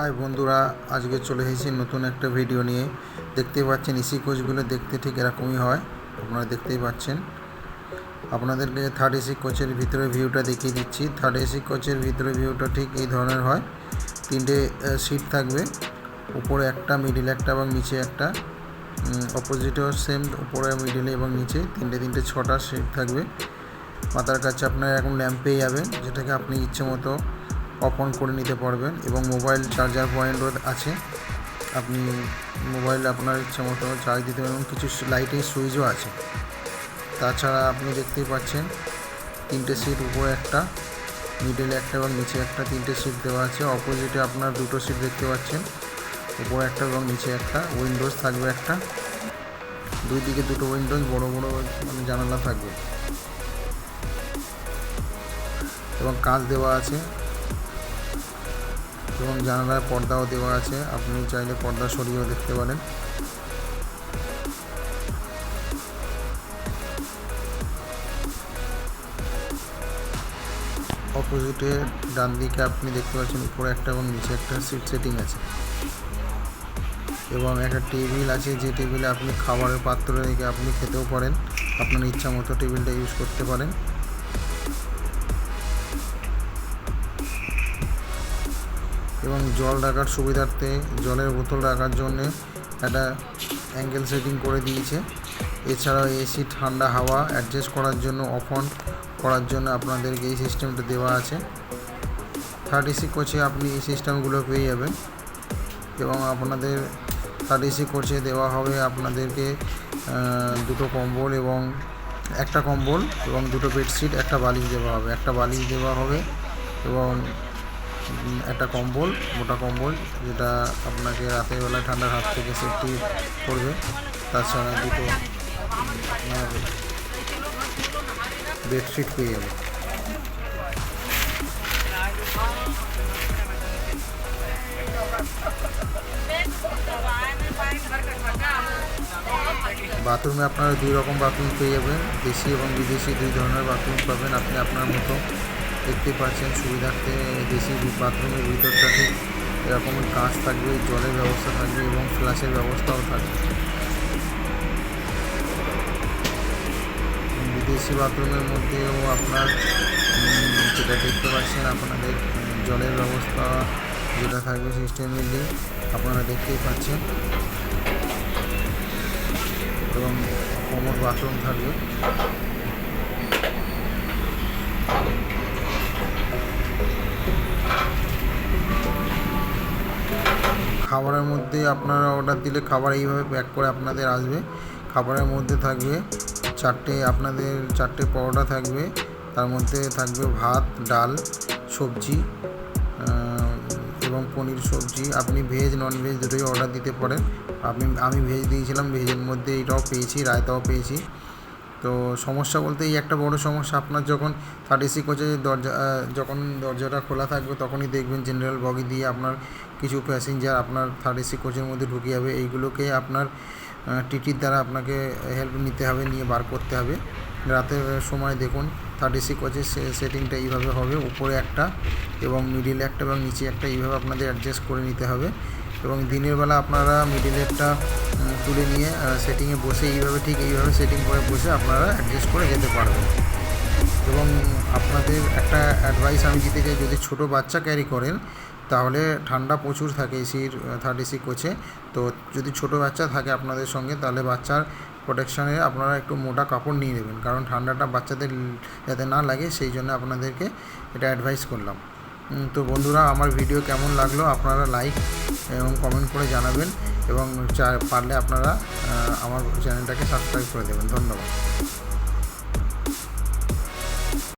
High বন্ধুরা, আজকে চলে এসেছি নতুন একটা ভিডিও নিয়ে। দেখতেই পাচ্ছেন, ইসি কোচগুলো দেখতে ঠিক এরকমই হয়। আপনারা দেখতেই পাচ্ছেন। আপনাদেরকে থার্ড এসি কোচের ভিতরে ভিউটা দেখিয়ে দিচ্ছি। থার্ড এসি কোচের ভিতরে ভিউটা ঠিক এই ধরনের হয়। তিনটে সিট থাকবে। উপরে একটা মিডিল একটা এবং নিচে একটা। অপোজিটেও সেম উপরে মিডিলে এবং নিচে। তিনটে তিনটে, ছটা সিট থাকবে। মাথার কাছে আপনার এখন ল্যাম্প পেয়ে যাবেন, যেটাকে আপনি ইচ্ছে মতো অফ অন করে নিতে পারবেন এবং মোবাইল চার্জার পয়েন্টও আছে। আপনি মোবাইল আপনার ইচ্ছে মতো চার্জ দিতে পারবেন কিছু লাইটের সুইচও আছে। তাছাড়া আপনি দেখতেই পাচ্ছেন তিনটে সিট উপরে একটা মিডলে একটা এবং নিচে একটা তিনটে সিট দেওয়া আছে। অপোজিটে আপনার দুটো সিট দেখতে পাচ্ছেন, উপরে একটা এবং নিচে একটা উইন্ডোজ থাকবে একটা। দুই দিকে দুটো উইন্ডোজ বড় বড় জানালা থাকবে। এবং কাঁচ দেওয়া আছে। এবং জানালার পর্দাও দেওয়া আছে। আপনি চাইলে পর্দা সরিয়েও দেখতে পারেন। অপোজিটে ডান দিকে আপনি দেখতে পাচ্ছেন উপরে একটা এবং নিচে একটা সিট সেটিং আছে। এবং একটা টেবিল আছে, যে টেবিলে আপনি খাবারের পাত্র রেখে আপনি খেতেও পারেন। আপনার ইচ্ছা মতো টেবিলটা ইউজ করতে পারেন। এবং জল রাখার সুবিধার্থে, জলের বোতল রাখার জন্য একটা অ্যাঙ্গেল সেটিং করে দিয়েছে। এছাড়াও এসি, ঠান্ডা হাওয়া অ্যাডজাস্ট করার জন্য অফ অন করার জন্য আপনাদেরকে এই সিস্টেমটা দেওয়া আছে। থার্ড এসি কোচে আপনি এই সিস্টেমগুলো পেয়ে যাবেন এবং আপনাদের থার্ড এসি কোচে দেওয়া হবে আপনাদেরকে দুটো কম্বল এবং একটা কম্বল এবং দুটো বেডশিট একটা বালিশ দেওয়া হবে। একটা বালিশ দেওয়া হবে এবং একটা কম্বল, মোটা কম্বল, যেটা আপনাকে রাতের বেলা ঠান্ডার হাত থেকে সেফটি করবে। তাছাড়া দুটো বেডশিট পেয়ে যাবে। বাথরুমে আপনারা দুই রকম বাথরুম পেয়ে যাবেন, দেশি এবং বিদেশি দুই ধরনের বাথরুম পাবেন আপনি আপনার মতো। দেখতে পাচ্ছেন, সুবিধার্থে দেশি বাথরুমের ভিতরটা ঠিক এরকম কাঁচ থাকবে, জলের ব্যবস্থা থাকবে এবং ফ্ল্যাশের ব্যবস্থাও থাকবে। বিদেশি বাথরুমের মধ্যেও আপনার যেটা দেখতে পাচ্ছেন, আপনাদের জলের ব্যবস্থা যেটা থাকবে সিস্টেমেরলি আপনারা দেখতেই পাচ্ছেন। এবং কোমর বাথরুম থাকবে। খাবারের মধ্যে আপনারা অর্ডার দিলে খাবার এইভাবে প্যাক করে আপনাদের আসবে। খাবারের মধ্যে থাকবে চারটে, আপনাদের চারটে পরোটা থাকবে, তার মধ্যে থাকবে ভাত, ডাল, সবজি এবং পনির সবজি। আপনি ভেজ নন ভেজ দুটোই অর্ডার দিতে পারেন। আপনি, আমি ভেজ দিয়েছিলাম ভেজের মধ্যে এটাও পেয়েছি, রায়তাও পেয়েছি। তো সমস্যা বলতে এই একটা বড় সমস্যা। আপনার যখন থার্ড এসি কোচে দরজা যখন দরজাটা খোলা থাকবে, তখনই দেখবেন জেনারেল বগি দিয়ে আপনার কিছু প্যাসেঞ্জার আপনার থার্ড এসি কোচের মধ্যে ঢুকে যাবে। এইগুলোকে আপনার টিটির দ্বারা আপনাকে হেল্প নিতে হবে, নিয়ে বার করতে হবে। রাতের সময় দেখুন থার্ড এসি কোচের সেটিংটা এইভাবে হবে। উপরে একটা এবং মিডিলে একটা এবং নিচে একটা, এইভাবে আপনাদের অ্যাডজাস্ট করে নিতে হবে। এবং দিনের বেলা আপনারা মিডিলেরটা তুলে নিয়ে সেটিংয়ে বসে এইভাবে ঠিক এইভাবে সেটিং করে বসে আপনারা অ্যাডজাস্ট করে যেতে পারবেন। এবং আপনাদের একটা অ্যাডভাইস আমি দিতে চাই, যদি ছোটো বাচ্চা ক্যারি করেন, তাহলে ঠান্ডা প্রচুর থাকে এসির থার্ড এসি কোচে তো যদি ছোটো বাচ্চা থাকে আপনাদের সঙ্গে, তাহলে বাচ্চার প্রোটেকশানে আপনারা একটু মোটা কাপড় নিয়ে নেবেন। কারণ ঠান্ডাটা বাচ্চাদের যাতে না লাগে, সেই জন্য আপনাদেরকে এটা অ্যাডভাইস করলাম। তো বন্ধুরা, আমার ভিডিও কেমন লাগল আপনারা লাইক এবং কমেন্ট করে জানাবেন এবং পারলে আপনারা আমার চ্যানেলটাকে সাবস্ক্রাইব করে দেবেন। ধন্যবাদ।